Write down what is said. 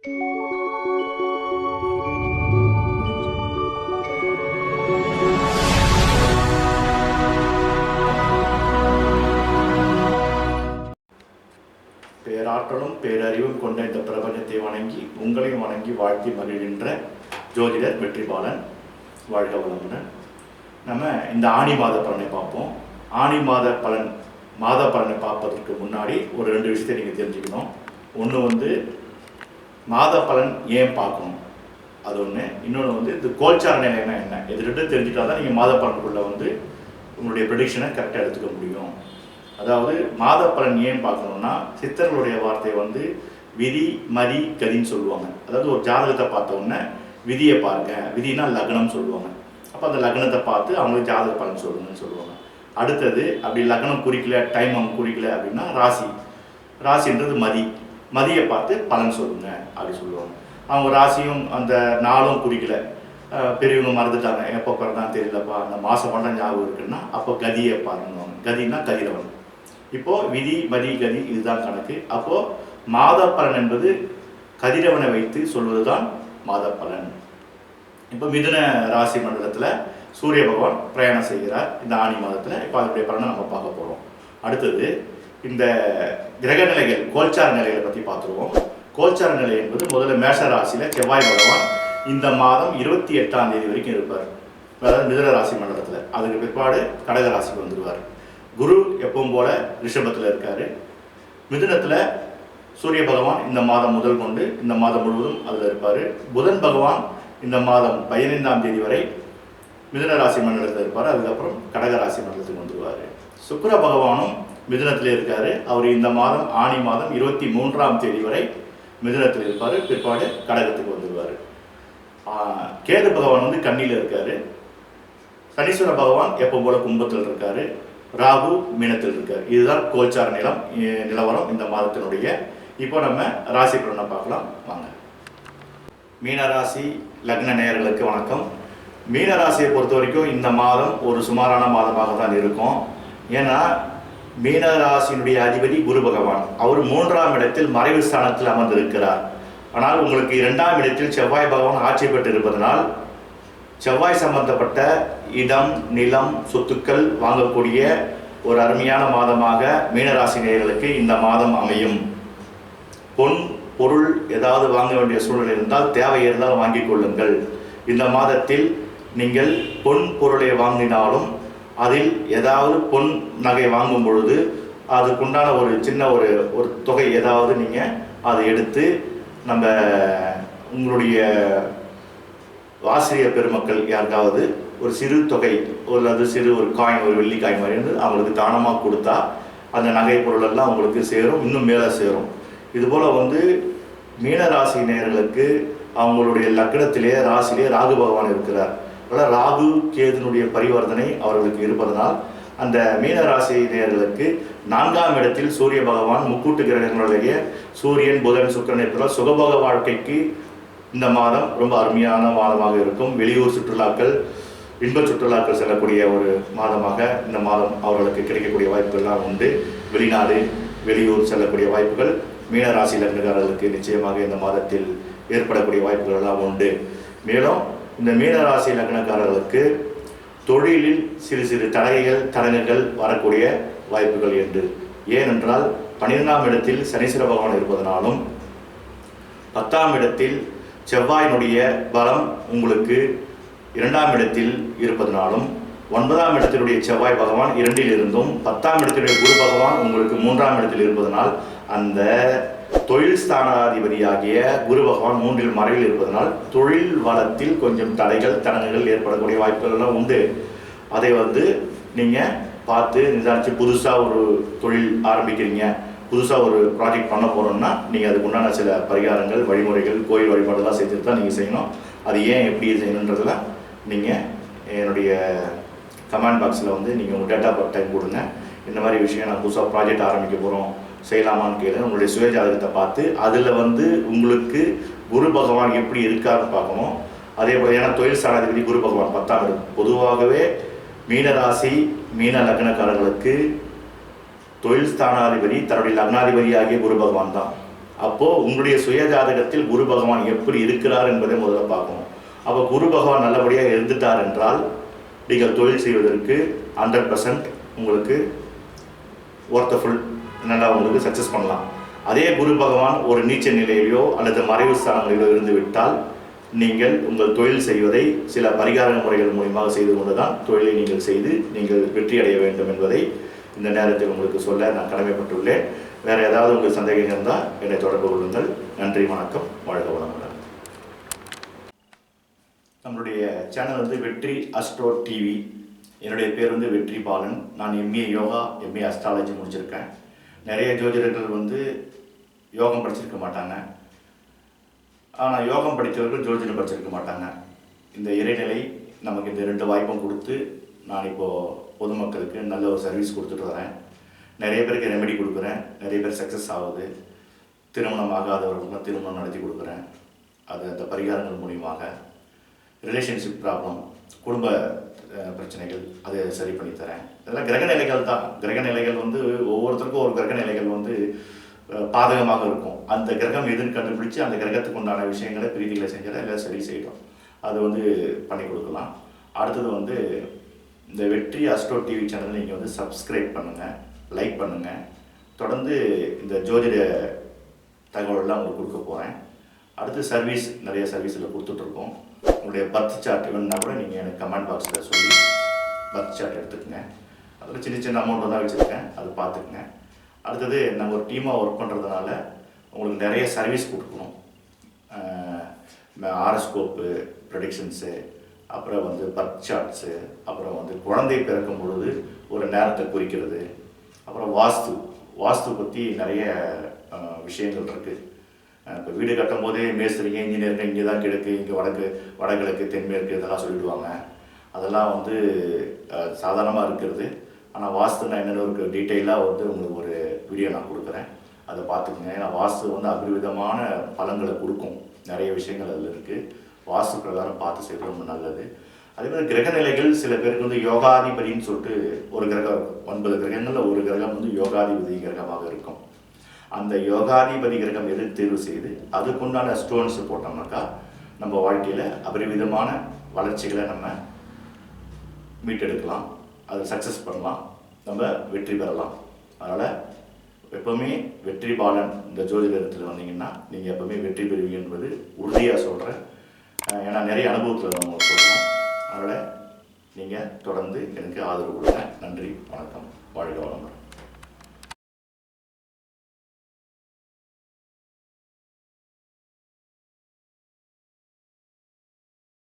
பேராற்றலும் பேரறிவும் கொண்ட இந்த பிரபஞ்சத்தை வணங்கி உங்களையும் வணங்கி வாழ்த்தி மகிழ்கின்ற ஜோதிடர் வெற்றிபாலன் வாழ்க வளமுடன். நம்ம இந்த ஆணி மாத பலனை பார்ப்போம். ஆணி மாத பலன் மாத பலனை பார்ப்பதற்கு முன்னாடி ஒரு ரெண்டு விஷயத்தை நீங்கள் தெரிஞ்சுக்கணும். ஒன்று வந்து மாத பலன் ஏன் பார்க்கணும்? அது ஒன்று இன்னொன்று வந்து இந்த கோல்சார நிலைன்னா என்ன? இது ரெண்டும் தெரிஞ்சுட்டா தான் நீங்கள் மாத பலனுக்குள்ளே வந்து உங்களுடைய ப்ரெடிக்ஷனை கரெக்டாக எடுத்துக்க முடியும். அதாவது மாத பலன் ஏன் பார்க்கணும்னா சித்தர்களுடைய வார்த்தையை வந்து விதி மதி கதின்னு சொல்லுவாங்க. அதாவது ஒரு ஜாதகத்தை பார்த்தோன்னே விதியை பாருங்க. விதினா லக்னம் சொல்லுவாங்க. அப்போ அந்த லக்னத்தை பார்த்து அவங்களுக்கு ஜாதக பலன் சொல்லுங்கன்னு சொல்லுவாங்க. அடுத்தது அப்படி லக்னம் குறிக்கல டைம் அவங்க குறிக்கல அப்படின்னா ராசி. ராசின்றது மதி. மதியை பார்த்து பலன் சொல்லுங்க அப்படி சொல்லுவாங்க. அவங்க ராசியும் அந்த நாளும் குறிக்கல. பெரியவங்க மறந்துட்டாங்க. எப்போ பிறந்தான் தெரியலப்பா. அந்த மாதம் மட்டும் ஞாபகம் இருக்குன்னா அப்போ கதியை பாருங்க கதினா கதிரவன். இப்போது விதி மதி கதி இதுதான் கணக்கு. அப்போது மாத பலன் என்பது கதிரவனை வைத்து சொல்வதுதான் மாத பலன் இப்போ மிதுன ராசி மண்டலத்தில் சூரிய பகவான் பிரயாணம் செய்கிறார். இந்த ஆணி மாதத்தில். இப்போ அதனுடைய பலனை நம்ம பார்க்க போகிறோம் அடுத்தது இந்த கிரக நிலைகள் கோல்சார நிலைகளை பற்றி பார்த்துருவோம். கோல்சார நிலை என்பது முதல்ல மேஷ ராசியில் செவ்வாய் பகவான் இந்த மாதம் இருபத்தி எட்டாம் தேதி வரைக்கும் இருப்பார். அதாவது மிதுன ராசி மண்டலத்தில். அதுக்கு பிற்பாடு கடக ராசிக்கு வந்துடுவார் குரு எப்பவும் போல ரிஷபத்தில் இருக்காரு. மிதுனத்தில் சூரிய பகவான் இந்த மாதம் முதல் கொண்டு இந்த மாதம் முழுவதும் அதில் இருப்பார். புதன் பகவான் இந்த மாதம் பதினைந்தாம் தேதி வரை மிதுன ராசி மண்டலத்தில் இருப்பார். அதுக்கப்புறம் கடக ராசி மண்டலத்துக்கு வந்துடுவார் சுக்கர பகவானும் மிதுனத்தில் இருக்கார். அவர் இந்த மாதம் ஆணி மாதம் இருபத்தி மூன்றாம் தேதி வரை மிதுனத்தில் இருப்பார். பிற்பாடு கடகத்துக்கு வந்துடுவார் கேது பகவான் வந்து கண்ணியில் இருக்கார். சனீஸ்வர பகவான் எப்போ போல கும்பத்தில் இருக்கார். ராகு மீனத்தில் இருக்கார். இதுதான் கோல்சார நிலம் நிலவரம் இந்த மாதத்தினுடைய. இப்போ நம்ம ராசி பலனை பார்க்கலாம். வாங்க. மீனராசி லக்ன நேயர்களுக்கு வணக்கம். மீனராசியை பொறுத்த வரைக்கும் இந்த மாதம் ஒரு சுமாரான மாதமாக தான் இருக்கும். ஏன்னா மீனராசியினுடைய அதிபதி குரு பகவான். அவர் மூன்றாம் இடத்தில் மறைவு ஸ்தானத்தில் அமர்ந்திருக்கிறார். ஆனால் உங்களுக்கு இரண்டாம் இடத்தில் செவ்வாய் பகவான் ஆட்சி பெற்று இருப்பதனால் செவ்வாய் சம்பந்தப்பட்ட இடம் நிலம் சொத்துக்கள் வாங்கக்கூடிய ஒரு அருமையான மாதமாக மீனராசி நேயர்களுக்கு இந்த மாதம் அமையும். பொன் பொருள் ஏதாவது வாங்க வேண்டிய சூழ்நிலை இருந்தால் தேவை இருந்தால் வாங்கிக் கொள்ளுங்கள். இந்த மாதத்தில் நீங்கள் பொன் பொருளை வாங்கினாலும் அதில் ஏதாவது பொன் நகை வாங்கும் பொழுது அதுக்குண்டான ஒரு சின்ன ஒரு ஒரு தொகை ஏதாவது நீங்கள் அதை எடுத்து நம்ம உங்களுடைய ஆசிரியர் பெருமக்கள் யாருக்காவது ஒரு சிறு தொகை அல்லது சிறு ஒரு காயின் ஒரு வெள்ளி காயின் மாதிரி இருந்து அவங்களுக்கு தானமாக கொடுத்தா அந்த நகை பொருளெல்லாம் அவங்களுக்கு சேரும் இன்னும் மேலே சேரும். இதுபோல் வந்து மீன ராசி அவங்களுடைய லக்னத்திலே ராசியிலே ராகு பகவான் இருக்கிறார். அதனால் ராகு கேதுனுடைய பரிவர்த்தனை அவர்களுக்கு இருப்பதனால் அந்த மீன ராசி நான்காம் இடத்தில் சூரிய பகவான் முக்கூட்டு கிரகங்களுடைய சூரியன் புதன் சுக்கரன் இருப்பதால் சுகபோக வாழ்க்கைக்கு இந்த மாதம் ரொம்ப அருமையான மாதமாக இருக்கும். வெளியூர் சுற்றுலாக்கள் இன்ப சுற்றுலாக்கள் செல்லக்கூடிய ஒரு மாதமாக இந்த மாதம் அவர்களுக்கு கிடைக்கக்கூடிய வாய்ப்புகள்லாம் உண்டு. வெளிநாடு வெளியூர் செல்லக்கூடிய வாய்ப்புகள் மீனராசியில் ராசி லக்னக்காரர்களுக்கு நிச்சயமாக இந்த மாதத்தில் ஏற்படக்கூடிய வாய்ப்புகள் எல்லாம் உண்டு. மேலும் இந்த மீனராசி லக்னக்காரர்களுக்கு தொழிலில் சிறு சிறு தடைகள் தடங்குகள் வரக்கூடிய வாய்ப்புகள் என்று ஏனென்றால் பன்னிரெண்டாம் இடத்தில் சனீஸ்வர பகவான் இருப்பதனாலும் பத்தாம் இடத்தில் செவ்வாயினுடைய பலம் உங்களுக்கு இரண்டாம் இடத்தில் இருப்பதனாலும் ஒன்பதாம் இடத்தினுடைய செவ்வாய் பகவான் இரண்டில் இருந்தும் பத்தாம் இடத்தினுடைய குரு பகவான் உங்களுக்கு மூன்றாம் இடத்தில் இருப்பதனால் அந்த தொழில் ஸ்தானாதிபதியாகிய குரு பகவான் மூன்றில் மறையில் இருப்பதனால் தொழில் வளத்தில் கொஞ்சம் தடைகள் தடங்குகள் ஏற்படக்கூடிய வாய்ப்புகள் எல்லாம் உண்டு. அதை வந்து நீங்கள் பார்த்து நிதானிச்சு புதுசாக ஒரு தொழில் ஆரம்பிக்கிறீங்க. புதுசாக ஒரு ப்ராஜெக்ட் பண்ண போகிறோம்னா நீங்கள் அதுக்கு உண்டான சில பரிகாரங்கள் வழிமுறைகள் கோயில் வழிபாடெல்லாம் செஞ்சுட்டு தான் நீங்கள் செய்யணும். அது ஏன் எப்படி செய்யணுன்றதில் நீங்கள் என்னுடைய கமெண்ட் பாக்ஸில் வந்து நீங்கள் உங்கள் டேட்டா டைம் கொடுங்க இந்த மாதிரி விஷயம் நான் புதுசாக ப்ராஜெக்ட் ஆரம்பிக்க போகிறோம் செய்யலாமான்னு கேளுங்க உங்களுடைய சுய ஜாதகத்தை பார்த்து அதில் வந்து உங்களுக்கு குரு பகவான் எப்படி இருக்காருன்னு பார்க்கணும். அதே போல் ஏன்னா தொழில் சாராதிபதி குரு பகவான் பத்தாம் இடம். பொதுவாகவே மீனராசி மீன லக்னக்காரர்களுக்கு தொழில் ஸ்தானாதிபதி தன்னுடைய லக்னாதிபதி ஆகிய குரு பகவான் தான். அப்போது உங்களுடைய சுய ஜாதகத்தில் குரு பகவான் எப்படி இருக்கிறார் என்பதை முதல்ல பார்க்கணும். அப்போ குரு பகவான் நல்லபடியாக இருந்துட்டார் என்றால் நீங்கள் தொழில் செய்வதற்கு ஹண்ட்ரட் பர்சன்ட் உங்களுக்கு ஒர்த்தஃபுல் நல்லா உங்களுக்கு சக்ஸஸ் பண்ணலாம்? அதே குரு பகவான் ஒரு நீச்ச நிலையிலோ அல்லது மறைவு ஸ்தானங்களிலோ இருந்து விட்டால் நீங்கள் உங்கள் தொழில் செய்வதை சில பரிகார முறைகள் மூலியமாக செய்து கொண்டு தான் தொழிலை நீங்கள் செய்து நீங்கள் வெற்றி அடைய வேண்டும் என்பதை இந்த நேரத்தில் உங்களுக்கு சொல்ல நான் கடமைப்பட்டுள்ளேன். வேறு ஏதாவது உங்கள் சந்தேகம் இருந்தால் என்னை தொடர்பு கொள்ளுங்கள். நன்றி வணக்கம். வாழ்க வளமுடன். நம்மளுடைய சேனல் வந்து வெற்றி அஸ்ட்ரோ டிவி. என்னுடைய பேர் வந்து வெற்றி பாலன். நான் எம்ஏ யோகா எம்ஏ அஸ்ட்ராலஜி முடிச்சிருக்கேன். நிறைய ஜோதிடர்கள் வந்து யோகம் படிச்சிருக்க மாட்டாங்க. ஆனால் யோகம் படித்தவர்கள் ஜோதிடம் படிச்சிருக்க மாட்டாங்க. இந்த இறைநிலை நமக்கு இந்த ரெண்டு வாய்ப்பும் கொடுத்து நான் இப்போது பொதுமக்களுக்கு நல்ல ஒரு சர்வீஸ் கொடுத்துட்டு வரேன். நிறைய பேருக்கு ரெமெடி கொடுக்குறேன். நிறைய பேர் சக்ஸஸ் ஆகுது. திருமணம் ஆகாதவர்களுக்கு திருமணம் நடத்தி கொடுக்குறேன். அது அந்த பரிகாரங்கள் மூலியமாக ரிலேஷன்ஷிப் ப்ராப்ளம் குடும்ப பிரச்சனைகள் அதை சரி பண்ணி தரேன். இதெல்லாம் கிரக நிலைகள் தான். கிரக நிலைகள் வந்து ஒவ்வொருத்தருக்கும் ஒரு கிரக நிலைகள் வந்து பாதகமாக இருக்கும். அந்த கிரகம் எதுன்னு கண்டுபிடிச்சு அந்த கிரகத்துக்கு உண்டான விஷயங்களை பிரீதிகளை செஞ்சால் எல்லாம் சரி செய்யணும் அது வந்து பண்ணி கொடுக்கலாம். அடுத்தது வந்து இந்த வெற்றி அஸ்ட்ரோ டிவி சேனலை நீங்கள் வந்து சப்ஸ்கிரைப் பண்ணுங்கள் லைக் பண்ணுங்கள் தொடர்ந்து இந்த ஜோதிட தகவலெல்லாம் உங்களுக்கு கொடுக்க போகிறேன் அடுத்து சர்வீஸ் நிறைய சர்வீஸில் கொடுத்துட்ருக்கோம். உங்களுடைய பர்த் சார்ட் வேணும்னா கூட நீங்கள் எனக்கு கமெண்ட் பாக்ஸில் சொல்லி பர்த் சார்ட் எடுத்துக்கங்க. அதில் சின்ன சின்ன அமௌண்ட் தான் வச்சுருக்கேன் அது பார்த்துக்குங்க. அடுத்தது நாங்கள் ஒரு டீமாக ஒர்க் பண்ணுறதுனால உங்களுக்கு நிறைய சர்வீஸ் கொடுக்கணும். ஆரஸ்கோப்பு ப்ரொடிக்ஷன்ஸு அப்புறம் வந்து பர்த் சார்ட்ஸு அப்புறம் வந்து குழந்தை பிறக்கும் பொழுது ஒரு நேரத்தை குறிக்கிறது. அப்புறம் வாஸ்து வாஸ்து பற்றி நிறைய விஷயங்கள் இருக்குது இப்போ வீடு கட்டும் போதே மேஸ்திரிங்க இன்ஜினியருங்க இங்கே தான் கிழக்கு இங்கே வடக்கு வடகிழக்கு தென்மேற்கு இதெல்லாம் சொல்லிடுவாங்க. அதெல்லாம் வந்து சாதாரணமாக இருக்கிறது. ஆனால் வாஸ்து நான் என்னென்ன ஒரு டீட்டெயிலாக வந்து உங்களுக்கு ஒரு வீடியோ நான் கொடுக்குறேன். அதை பார்த்துக்குங்க. ஏன்னா வாஸ்து வந்து அபரிவிதமான பலன்களை கொடுக்கும். நிறைய விஷயங்கள் அதில் இருக்குது வாஸ்து பிரகாரம் பார்த்து செய்வது ரொம்ப நல்லது. அதே மாதிரி கிரக நிலைகள் சில பேருக்கு வந்து யோகாதிபதின்னு சொல்லிட்டு ஒரு கிரகம் ஒன்பது கிரகங்களில் ஒரு கிரகம் வந்து யோகாதிபதி கிரகமாக இருக்கும். அந்த யோகாதிபதி கிரகம் எது தேர்வு செய்து அதுக்குண்டான ஸ்டோன்ஸ் போட்டோம்னாக்கா நம்ம வாழ்க்கையில் அபரிவிதமான வளர்ச்சிகளை நம்ம மீட்டெடுக்கலாம். அதை சக்ஸஸ் பண்ணலாம். நம்ம வெற்றி பெறலாம். அதனால் எப்போவுமே வெற்றி பாலன் இந்த ஜோதிடத்தில் வந்தீங்கன்னா நீங்கள் எப்போவுமே வெற்றி பெறுவீங்க என்பது உறுதியாக சொல்கிறேன் ஏன்னா நிறைய அனுபவத்தில் நம்ம சொல்கிறோம் அதனால் நீங்கள் தொடர்ந்து எனக்கு ஆதரவு கொடுங்க. நன்றி வணக்கம். வாழ்க வளமுடன்.